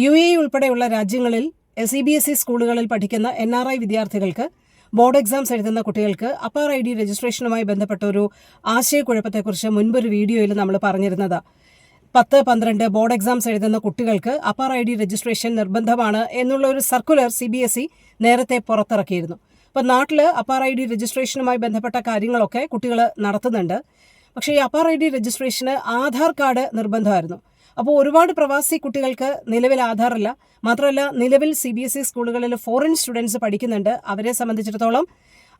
U A ഉൾപ്പെടെയുള്ള രാജ്യങ്ങളിൽ C B S E സ്കൂളുകളിൽ പഠിക്കുന്ന എൻ ആർ ഐ വിദ്യാർത്ഥികൾക്ക് ബോർഡ് എക്സാംസ് എഴുതുന്ന കുട്ടികൾക്ക് അപ്പാർ ഐ ഡി രജിസ്ട്രേഷനുമായി ബന്ധപ്പെട്ട ഒരു ആശയക്കുഴപ്പത്തെക്കുറിച്ച് മുൻപൊരു വീഡിയോയിൽ നമ്മൾ പറഞ്ഞിരുന്നത്. പത്ത് പന്ത്രണ്ട് ബോർഡ് എക്സാംസ് എഴുതുന്ന കുട്ടികൾക്ക് അപ്പാർ ഐ ഡി രജിസ്ട്രേഷൻ നിർബന്ധമാണ് എന്നുള്ള ഒരു circular C B S E നേരത്തെ പുറത്തിറക്കിയിരുന്നു. അപ്പോൾ നാട്ടിൽ അപ്പാർ ഐ ഡി രജിസ്ട്രേഷനുമായി ബന്ധപ്പെട്ട കാര്യങ്ങളൊക്കെ കുട്ടികൾ നടത്തുന്നുണ്ട്. പക്ഷേ ഈ അപ്പാർ ഐ ഡി രജിസ്ട്രേഷന് ആധാർ കാർഡ് നിർബന്ധമായിരുന്നു. അപ്പോൾ ഒരുപാട് പ്രവാസി കുട്ടികൾക്ക് നിലവിൽ ആധാറില്ല. മാത്രമല്ല നിലവിൽ സി ബി എസ് ഇ സ്കൂളുകളിൽ ഫോറിൻ സ്റ്റുഡൻസ് പഠിക്കുന്നുണ്ട്. അവരെ സംബന്ധിച്ചിടത്തോളം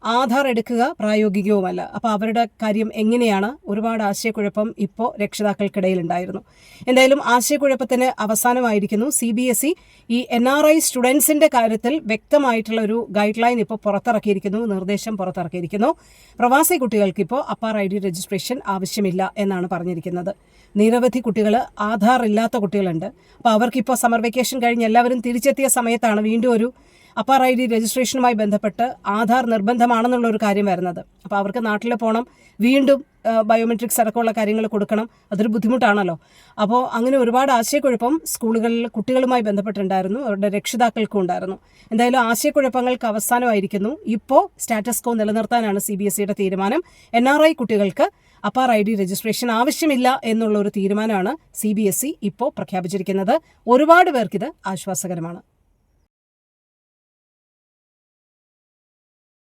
ആധാർ എടുക്കുക പ്രായോഗികവുമല്ല. അപ്പോൾ അവരുടെ കാര്യം എങ്ങനെയാണ്? ഒരുപാട് ആശയക്കുഴപ്പം ഇപ്പോൾ രക്ഷിതാക്കൾക്കിടയിൽ ഉണ്ടായിരുന്നു എന്തായാലും ആശയക്കുഴപ്പത്തിന് അവസാനമായിരിക്കുന്നു. സി ബി എസ് ഇ ഈ എൻ ആർ ഐ സ്റ്റുഡൻസിന്റെ കാര്യത്തിൽ വ്യക്തമായിട്ടുള്ള ഒരു ഗൈഡ് ലൈൻ ഇപ്പോൾ പുറത്തിറക്കിയിരിക്കുന്നു. നിർദ്ദേശം പുറത്തിറക്കിയിരിക്കുന്നു. പ്രവാസി കുട്ടികൾക്ക് ഇപ്പോൾ അപ്പാർ ഐ ഡി രജിസ്ട്രേഷൻ ആവശ്യമില്ല എന്നാണ് പറഞ്ഞിരിക്കുന്നത്. നിരവധി കുട്ടികൾ ആധാർ ഇല്ലാത്ത കുട്ടികളുണ്ട്. അപ്പോൾ അവർക്കിപ്പോൾ സമ്മർ വെക്കേഷൻ കഴിഞ്ഞ് എല്ലാവരും തിരിച്ചെത്തിയ സമയത്താണ് വീണ്ടും ഒരു അപ്പാർ ഐ ഡി രജിസ്ട്രേഷനുമായി ബന്ധപ്പെട്ട് ആധാർ നിർബന്ധമാണെന്നുള്ള ഒരു കാര്യം വരുന്നത്. അപ്പോൾ അവർക്ക് നാട്ടിൽ പോകണം വീണ്ടും ബയോമെട്രിക്സ് അടക്കമുള്ള കാര്യങ്ങൾ കൊടുക്കണം അതൊരു ബുദ്ധിമുട്ടാണല്ലോ. അപ്പോൾ അങ്ങനെ ഒരുപാട് ആശയക്കുഴപ്പം സ്കൂളുകളിൽ കുട്ടികളുമായി ബന്ധപ്പെട്ടുണ്ടായിരുന്നു അവരുടെ രക്ഷിതാക്കൾക്കും ഉണ്ടായിരുന്നു. എന്തായാലും ആശയക്കുഴപ്പങ്ങൾക്ക് അവസാനമായിരിക്കുന്നു. ഇപ്പോൾ സ്റ്റാറ്റസ് കോ നിലനിർത്താനാണ് സി ബി എസ് സിയുടെ തീരുമാനം. എൻ ആർ ഐ കുട്ടികൾക്ക് അപ്പാർ ഐ ഡി രജിസ്ട്രേഷൻ ആവശ്യമില്ല എന്നുള്ള ഒരു തീരുമാനമാണ് സി ബി എസ് ഇ ഇപ്പോൾ പ്രഖ്യാപിച്ചിരിക്കുന്നത്. ഒരുപാട് പേർക്കിത് ആശ്വാസകരമാണ്.